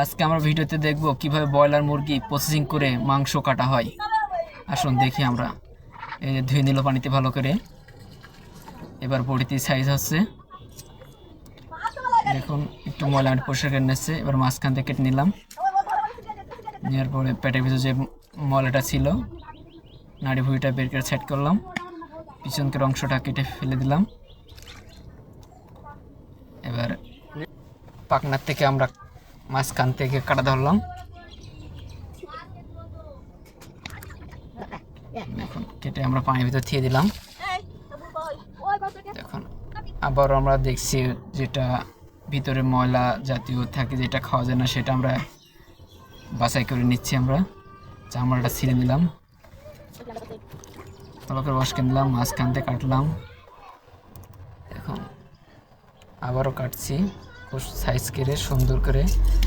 আজকে আমরা ভিডিওতে দেখব কীভাবে ব্রয়লার মুরগি প্রসেসিং করে মাংস কাটা হয়। আসুন দেখি আমরা। এই যে ধুয়ে নিল পানিতে ভালো করে। এবার বড়িতে সাইজ হচ্ছে দেখুন, একটু ময়লা আমি পরিষ্কার করে নিচ্ছে। এবার মাঝখান থেকে কেটে নিলাম। নেওয়ার পরে পেটের ভিতরে যে ময়লাটা ছিল, নাড়ি ভুঁড়িটা বের করে সেট করলাম। পিছনকের অংশটা কেটে ফেলে দিলাম। এবার পাকনার থেকে আমরা মাঝখান থেকে কাটা ধরলাম। দেখুন কেটে আমরা পানির ভিতর থিয়ে দিলাম। দেখুন আবার আমরা দেখছি যেটা ভিতরে ময়লা জাতীয় থাকে, যেটা খাওয়া যায় না, সেটা আমরা বাছাই করে নিচ্ছি আমরা। চামড়াটা ছিঁড়ে নিলাম। ভালো করে বস কিনলাম মাঝখান থেকে কাটলাম। এখন আবারও কাটছি। খুব সাইজ করে সুন্দর করে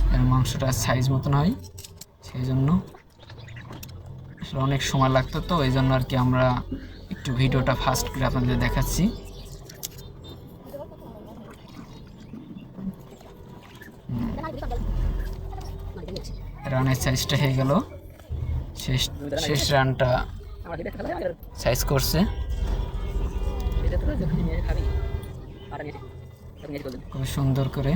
যেন মাংসটা সাইজ মতন হয়। সেই জন্য অনেক সময় লাগতো তো এই জন্য আর কি আমরা একটু ভিডিওটা ফাস্ট করে আপনাদের দেখাচ্ছি। রানের সাইজটা হয়ে গেল। শেষ শেষ রানটা সাইজ করছে। খুব সুন্দর করে।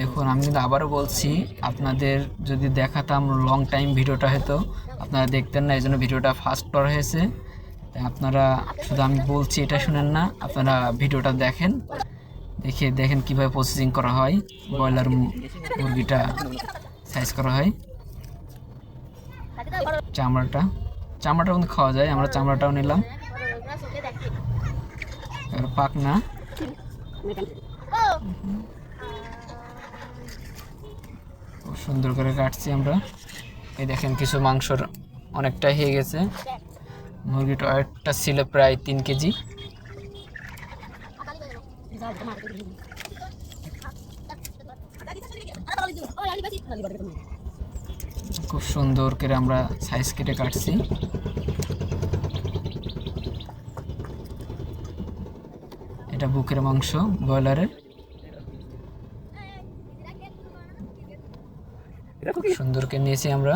দেখুন আমি কিন্তু আবারও বলছি আপনাদের যদি দেখাতাম লং টাইম ভিডিওটা হয়তো আপনারা দেখতেন না এই জন্য ভিডিওটা ফাস্ট করা হয়েছে। তাই আপনারা শুধু আমি বলছি এটা শুনেন না আপনারা ভিডিওটা দেখেন। দেখে দেখেন কীভাবে প্রসেসিং করা হয় ব্রয়লার মুরগিটা সাইজ করা হয়। চামড়াটা। চামড়াটা কিন্তু খাওয়া যায়, আমরা চামড়াটাও নিলাম। পাকনা খুব সুন্দর করে কাটছি আমরা। এই দেখেন কিছু মাংসর অনেকটাই হয়ে গেছে। মুরগিটা ওয়েটটা ছিল প্রায় তিন কেজি। খুব সুন্দর করে আমরা সাইজ কেটে কাটছি। এটা বুকের মাংস ব্রয়লারের খুব সুন্দর করে নিয়েছি আমরা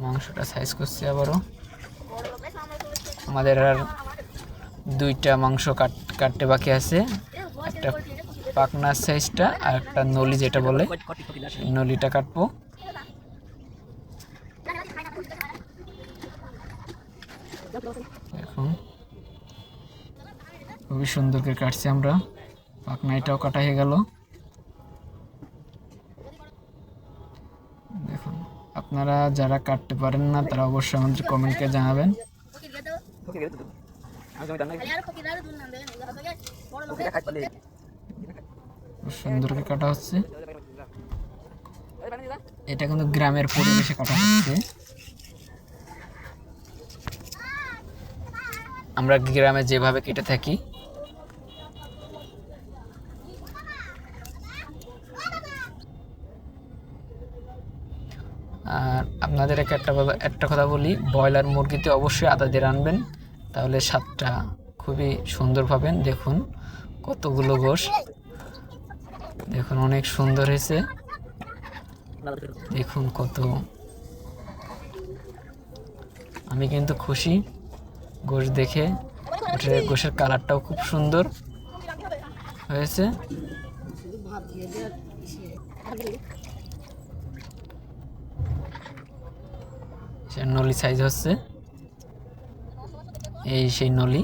মাংসটা সাইজ করছি আবারও আমাদের আর দুইটা মাংস কাট কাটতে বাকি আছে একটা পাকনার সাইজটা আর একটা নলি যেটা বলে নলিটা কাটবো খুবই সুন্দর করে কাটছি আমরা। পাকনাইটাও কাটা হয়ে গেল। দেখুন, আপনারা যারা কাটতে পারেন না, তারা অবশ্যই আমাদের কমেন্টকে জানাবেন। সুন্দর করে কাটা হচ্ছে। এটা কিন্তু গ্রামের পরিবেশে কাটা হচ্ছে। আমরা গ্রামে যেভাবে কেটে থাকি। আর আপনাদের একটা কথা একটা কথা বলি, ব্রয়লার মুরগিতে অবশ্যই আদা দিয়ে রানবেন, তাহলে স্বাদটা খুবই সুন্দর পাবেন। দেখুন কতগুলো গোশ। দেখুন অনেক সুন্দর হয়েছে। দেখুন কত। আমি কিন্তু খুশি। গোশ দেখে গোশের গোশের কালারটাও খুব সুন্দর হয়েছে। নলি সাইজ হচ্ছে। এই সেই নলি।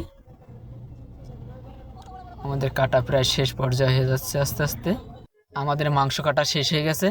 আমাদের কাটা প্রায় শেষ পর্যায়ে হয়ে যাচ্ছে আস্তে আস্তে। আমাদের মাংস কাটা শেষ হয়ে গেছে।